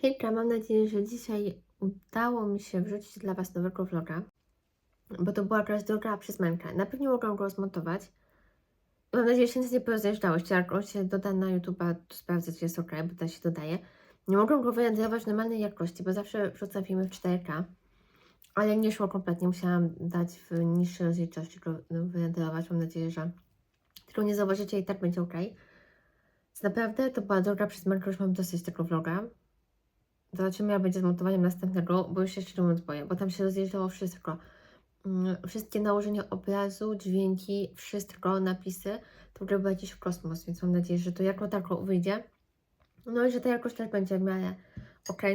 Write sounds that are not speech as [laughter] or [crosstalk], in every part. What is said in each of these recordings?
Hejka, mam nadzieję, że dzisiaj udało mi się wrzucić dla Was nowego vloga, bo to była jakaś droga przez mękę. Na pewno mogłam go zmontować. Mam nadzieję, że nic nie porozjeżdżałyście. Jak on się doda na YouTube'a, to sprawdzę, czy jest ok, bo to się dodaje. Nie mogłam go wyrenderować w normalnej jakości, bo zawsze wrzucam filmy w 4K, ale nie szło kompletnie. Musiałam dać w niższej rozdzielczości go wyrenderować. Mam nadzieję, że tylko nie zauważycie i tak będzie ok. Więc naprawdę to była droga przez mękę, już mam dosyć tego vloga. Zobaczymy, jak będzie zmontowaniem następnego, bo już się szczerze mówiąc boję, bo tam się rozjeżdżało wszystko. Mm, Wszystkie nałożenia obrazu, dźwięki, wszystko, napisy, to w ogóle był jakiś kosmos, więc mam nadzieję, że to jako tako wyjdzie. No i że ta jakość też będzie w miarę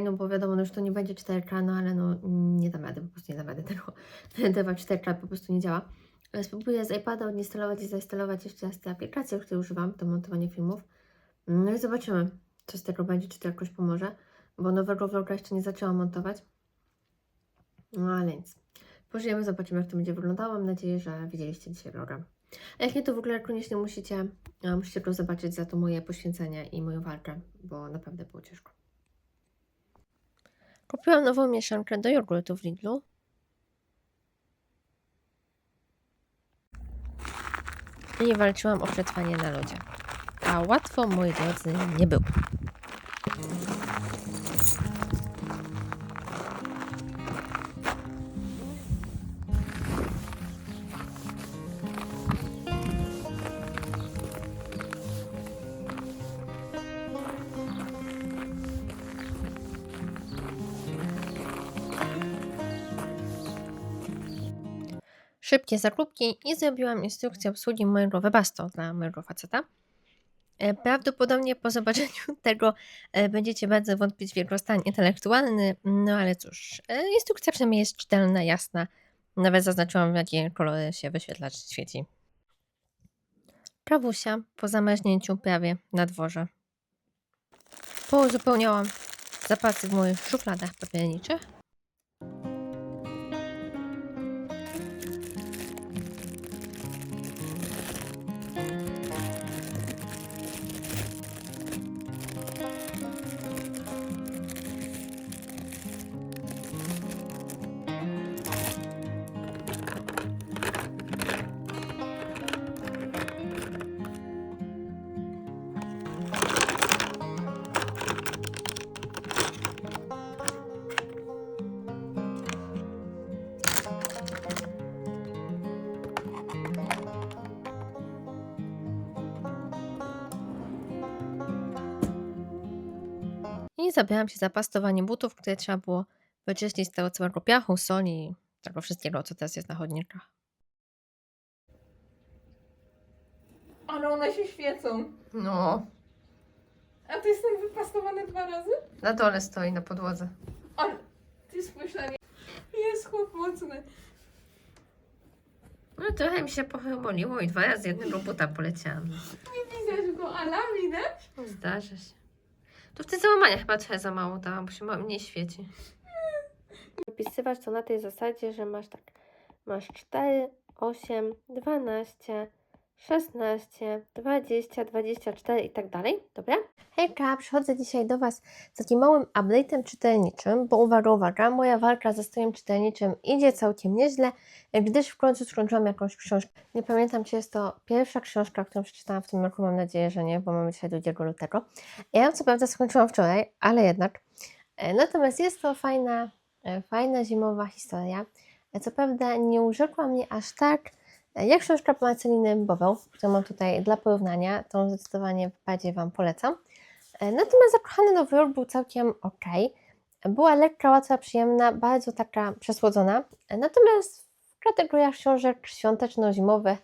no bo wiadomo, no już to nie będzie 4K, no ale no nie dam rady, po prostu nie dam rady tego [laughs] renderować 4K, po prostu nie działa. Spróbuję z iPada odinstalować i zainstalować jeszcze raz te aplikacje, które używam do montowania filmów. No i zobaczymy, co z tego będzie, czy to jakoś pomoże bo nowego vloga jeszcze nie zaczęłam montować. No ale nic. Pożyjemy, zobaczymy jak to będzie wyglądało. Mam nadzieję, że widzieliście dzisiaj vloga. A jak nie, to w ogóle koniecznie musicie, musicie go zobaczyć za to moje poświęcenie i moją walkę, bo naprawdę było ciężko. Kupiłam nową mieszankę do jogurtu w Lidlu. I walczyłam o przetrwanie na lodzie. A łatwo, moi drodzy, nie było. Szybkie zakupki i zrobiłam instrukcję obsługi mojego webasto dla mojego faceta. E, Prawdopodobnie po zobaczeniu [laughs] tego e, będziecie bardzo wątpić w jego stan intelektualny, no ale cóż, e, instrukcja przynajmniej jest czytelna, jasna. Nawet zaznaczyłam, w jakie kolory się wyświetlacz świeci. Kawusia po zamarznięciu prawie na dworze. Pouzupełniałam zapasy w moich szufladach papierniczych. I zabrałam się za pastowanie butów, które trzeba było wyczyścić z tego całego piachu, soli i tego wszystkiego, co teraz jest na chodnikach. Ale one się świecą. No, A to jest ten wypastowany dwa razy? na dole stoi na podłodze. Ale ty spójrz na nie. Jest chłop mocny. No trochę mi się pochyboliło i dwa razy jednego buta poleciałam. Nie widać go, ala widać? Zdarza się. To w te załamania chyba trochę za mało dałam, bo się mniej świeci. Wypisywać to na tej zasadzie, że masz tak, masz 4, 8, 12, 16, 20, 24 i tak dalej, dobra? Hejka, przychodzę dzisiaj do Was z takim małym update'em czytelniczym, bo uwaga, uwaga, moja walka ze stojem czytelniczym idzie całkiem nieźle, gdyż w końcu skończyłam jakąś książkę. Nie pamiętam, czy jest to pierwsza książka, którą przeczytałam w tym roku, mam nadzieję, że nie, bo mamy dzisiaj 2 lutego. Ja ją co prawda skończyłam wczoraj, ale jednak. E, Natomiast jest to fajna, e, fajna zimowa historia. E, Co prawda nie urzekła mnie aż tak, e, jak książka Marceliny Boweł, którą mam tutaj dla porównania, tą zdecydowanie bardziej Wam polecam. E, Natomiast Zakochany Nowy Jork był całkiem ok. Była lekka, łatwa, przyjemna, bardzo taka przesłodzona. E, Natomiast w kategoriach książek świąteczno-zimowych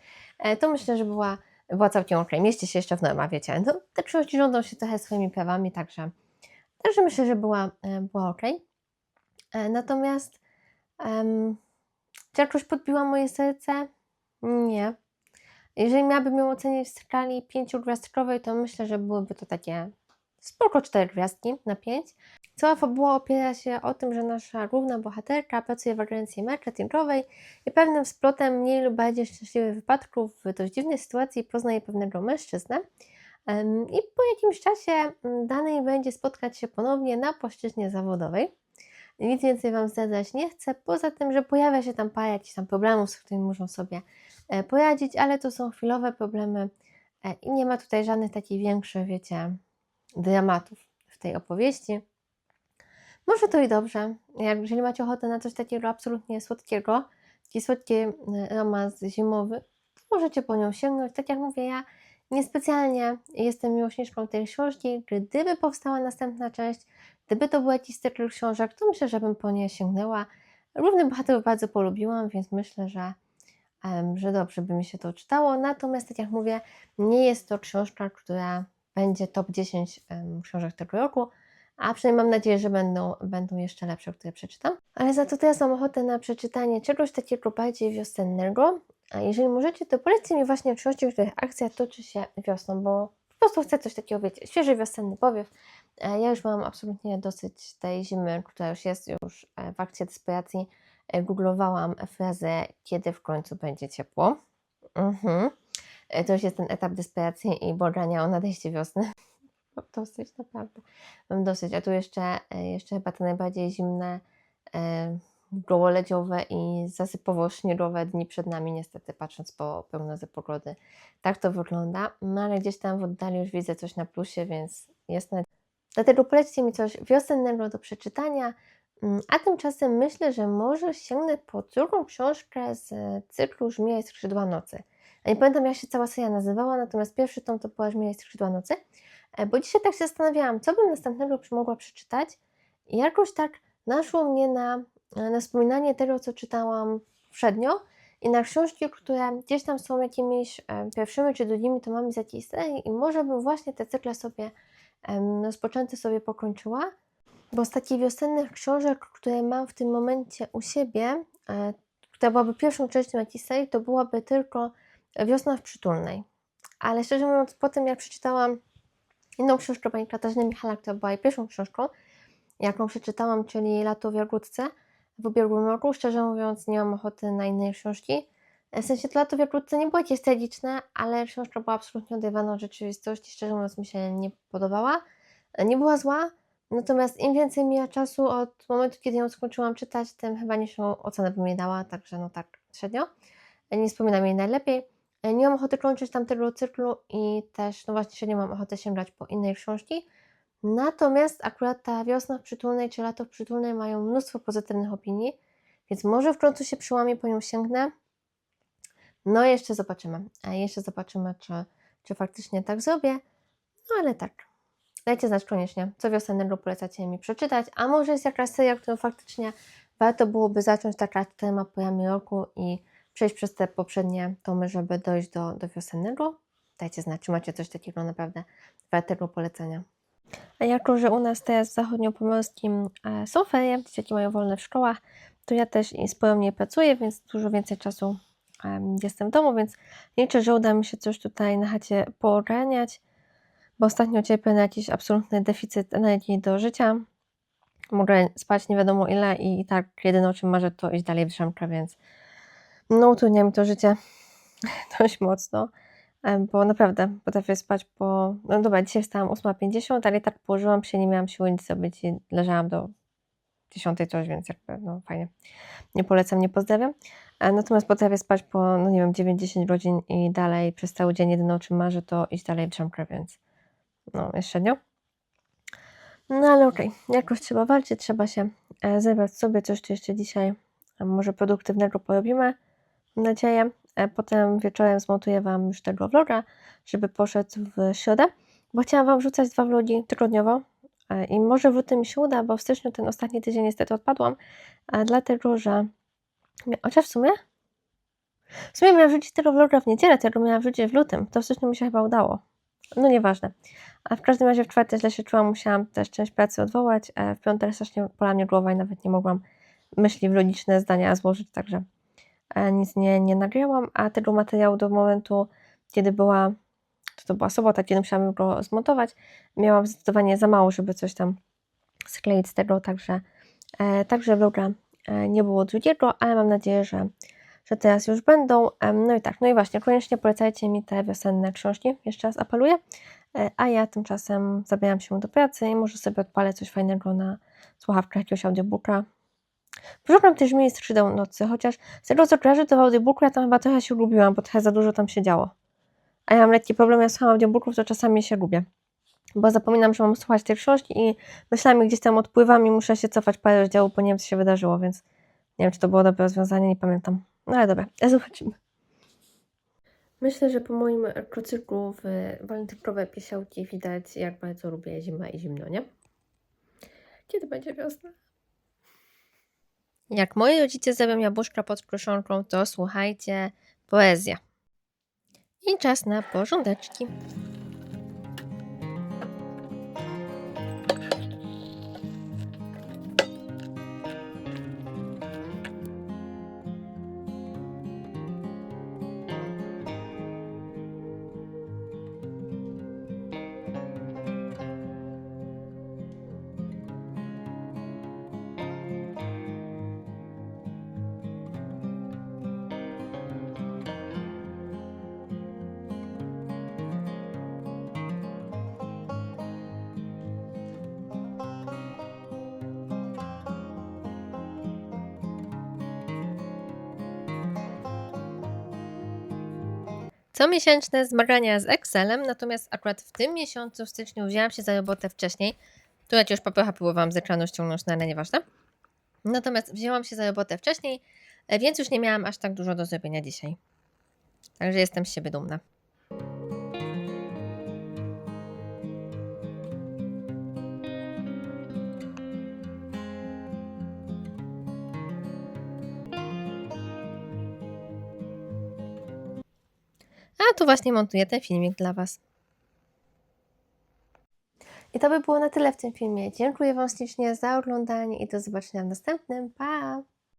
to myślę, że była, była całkiem ok. Mieści się jeszcze w normach, wiecie. No, te książki rządzą się trochę swoimi prawami, także, także myślę, że była, była ok. Natomiast czy jakoś podbiła moje serce? Nie. Jeżeli miałabym ją ocenić w skali pięciogwiazdkowej, to myślę, że byłyby to takie spoko cztery gwiazdki na pięć. Cała fabuła opiera się o tym, że nasza główna bohaterka pracuje w agencji marketingowej i pewnym splotem mniej lub bardziej szczęśliwych wypadków w dość dziwnej sytuacji poznaje pewnego mężczyznę. I po jakimś czasie mm, danej będzie spotkać się ponownie na płaszczyźnie zawodowej. Nic więcej Wam zdradzać nie chcę, poza tym, że pojawia się tam parę jakichś tam problemów, z którymi muszą sobie poradzić, ale to są chwilowe problemy e, i nie ma tutaj żadnych takich większych, wiecie, dramatów w tej opowieści. Może to i dobrze. Jeżeli macie ochotę na coś takiego absolutnie słodkiego, taki słodki e, romans zimowy, możecie po nią sięgnąć. Tak jak mówię, ja niespecjalnie jestem miłośniczką tej książki. Gdyby powstała następna część, gdyby to był jakiś cykl książek, to myślę, że bym po nie sięgnęła. Głównych bohaterów bardzo polubiłam, więc myślę, że, że dobrze by mi się to czytało. Natomiast, tak jak mówię, nie jest to książka, która będzie top 10 em, książek tego roku, a przynajmniej mam nadzieję, że będą, będą jeszcze lepsze, które przeczytam. Ale za to teraz mam ochotę na przeczytanie czegoś takiego bardziej wiosennego. A jeżeli możecie, to polećcie mi właśnie książki, których akcja toczy się wiosną, bo po prostu chcę coś takiego, wiecie, świeży wiosenny powiew. E, Ja już mam absolutnie dosyć tej zimy, która już jest już e, w akcie desperacji. E, Googlowałam frazę, kiedy w końcu będzie ciepło. Mhm. E, To już jest ten etap desperacji i błagania o nadejście wiosny. [laughs] Mam dosyć, naprawdę. Mam dosyć. A tu jeszcze, e, jeszcze chyba te najbardziej zimne, e, gołoledziowe i zasypowo-śniegowe dni przed nami, niestety, patrząc po prognozy pogody. Tak to wygląda. No ale gdzieś tam w oddali już widzę coś na plusie, więc jest nadzieja. Dlatego polećcie mi coś wiosennego do przeczytania. Mm, A tymczasem myślę, że może sięgnę po drugą książkę z cyklu Żmija i Skrzydła Nocy. A nie pamiętam, jak się cała seria nazywała, natomiast pierwszy tom to była Żmija i Skrzydła Nocy. E, Bo dzisiaj tak się zastanawiałam, co bym następnego mogła przeczytać. I jakoś tak naszło mnie na, na wspominanie tego, co czytałam poprzednio i na książki, które gdzieś tam są jakimiś e, pierwszymi czy drugimi tomami z jakiejś serii i może bym właśnie te cykle sobie rozpoczęte sobie pokończyła. Bo z takich wiosennych książek, które mam w tym momencie u siebie, e, która byłaby pierwszą częścią jakiejś serii, to byłaby tylko Wiosna w Przytulnej. Ale szczerze mówiąc, po tym jak przeczytałam inną książkę pani Katarzyny Michalak, która była jej pierwszą książką, jaką przeczytałam, czyli Lato w Jagódce w ubiegłym roku, szczerze mówiąc nie mam ochoty na inne książki. W sensie to Lato w Jagódce nie było jakieś tragiczne, ale książka była absolutnie oderwana od rzeczywistości, szczerze mówiąc mi się nie podobała. Nie była zła, natomiast im więcej mija czasu od momentu, kiedy ją skończyłam czytać, tym chyba niższą ocenę bym jej dała, także no tak średnio. Nie wspominam jej najlepiej. Nie mam ochoty kończyć tamtego cyklu i też, no właśnie, średnio mam ochotę sięgać po innej książki. Natomiast akurat ta wiosna w przytulnej czy lato w przytulnej mają mnóstwo pozytywnych opinii, więc może w końcu się przyłamie, po nią sięgnę. No jeszcze zobaczymy. Jeszcze zobaczymy, czy, czy faktycznie tak zrobię. No ale tak. Dajcie znać koniecznie, co wiosennego polecacie mi przeczytać, a może jest jakaś seria, którą faktycznie warto byłoby zacząć taka czterema porami roku i przejść przez te poprzednie tomy, żeby dojść do, do wiosennego. Dajcie znać, czy macie coś takiego naprawdę wartego polecenia. A jako, że u nas teraz w zachodniopomorskim e, są ferie, dzieciaki mają wolne w szkołach, to ja też sporo mniej pracuję, więc dużo więcej czasu em, jestem w domu, więc liczę, że uda mi się coś tutaj na chacie poogarniać, bo ostatnio cierpię na jakiś absolutny deficyt energii do życia. Mogę spać nie wiadomo ile i, tak jedyne o czym marzę to iść dalej w drzemkę, więc no utrudnia mi to życie [laughs] dość mocno, bo naprawdę potrafię spać po... No dobra, dzisiaj wstałam 8.50, ale tak położyłam się, nie miałam siły nic zrobić i leżałam do 10 coś, więc jakby no fajnie. Nie polecam, nie pozdrawiam. E, Natomiast potrafię spać po, no nie wiem, 9-10 godzin i dalej przez cały dzień jedyne o czym marzę to iść dalej w drzemkę, więc no jest średnio. No ale okej, jakoś trzeba walczyć, trzeba się e, zebrać sobie coś, co jeszcze dzisiaj e, może produktywnego porobimy, mam nadzieję. E, Potem wieczorem zmontuję Wam już tego vloga, żeby poszedł w środę, bo chciałam Wam wrzucać dwa vlogi tygodniowo i może w lutym się uda, bo w styczniu ten ostatni tydzień niestety odpadłam, dlatego, że chociaż w sumie w sumie miałam wrzucić tego vloga w niedzielę, tego miałam wrzucić w lutym, to w styczniu mi się chyba udało. No nieważne. A w każdym razie w czwartek źle się czułam, musiałam też część pracy odwołać. e, W piątek strasznie pola mnie głowa i nawet nie mogłam myśli w logiczne zdania złożyć, także e, nic nie, nie nagrałam, a tego materiału do momentu, kiedy była, to, to była sobota, kiedy musiałam go zmontować, miałam zdecydowanie za mało, żeby coś tam skleić z tego, także, e, także vloga nie było drugiego, ale mam nadzieję, że, że teraz już będą. No i tak, no i właśnie, koniecznie polecajcie mi te wiosenne książki, jeszcze raz apeluję, E, a ja tymczasem zabieram się do pracy i może sobie odpalę coś fajnego na słuchawkach jakiegoś audiobooka. Program też mi skrzydeł nocy, chociaż z tego co kojarzę, to w audiobooku ja tam chyba trochę się gubiłam, bo trochę za dużo tam się działo. A ja mam lekki problem, ja słucham audiobooków, to czasami się gubię. Bo zapominam, że mam słuchać tej książki i myślami gdzieś tam odpływam i muszę się cofać parę rozdziałów, bo nie wiem, co się wydarzyło, więc nie wiem, czy to było dobre rozwiązanie, nie pamiętam. No ale dobra, zobaczymy. Myślę, że po moim kocyrku w walentynkowe piesiołki widać, jak bardzo lubię zimę i zimno, nie? Kiedy będzie wiosna? Jak moi rodzice zrobią jabłuszka pod kruszonką, to słuchajcie, poezja. I czas na porządeczki. Comiesięczne zmagania z Excelem, natomiast akurat w tym miesiącu, w styczniu, wzięłam się za robotę wcześniej. Tu już papiera próbowałam z ekranu ściągnąć, no ale nieważne. Natomiast wzięłam się za robotę wcześniej, e, więc już nie miałam aż tak dużo do zrobienia dzisiaj. Także jestem z siebie dumna. A tu właśnie montuję ten filmik dla Was. I to by było na tyle w tym filmie. Dziękuję Wam ślicznie za oglądanie i do zobaczenia w następnym. Pa!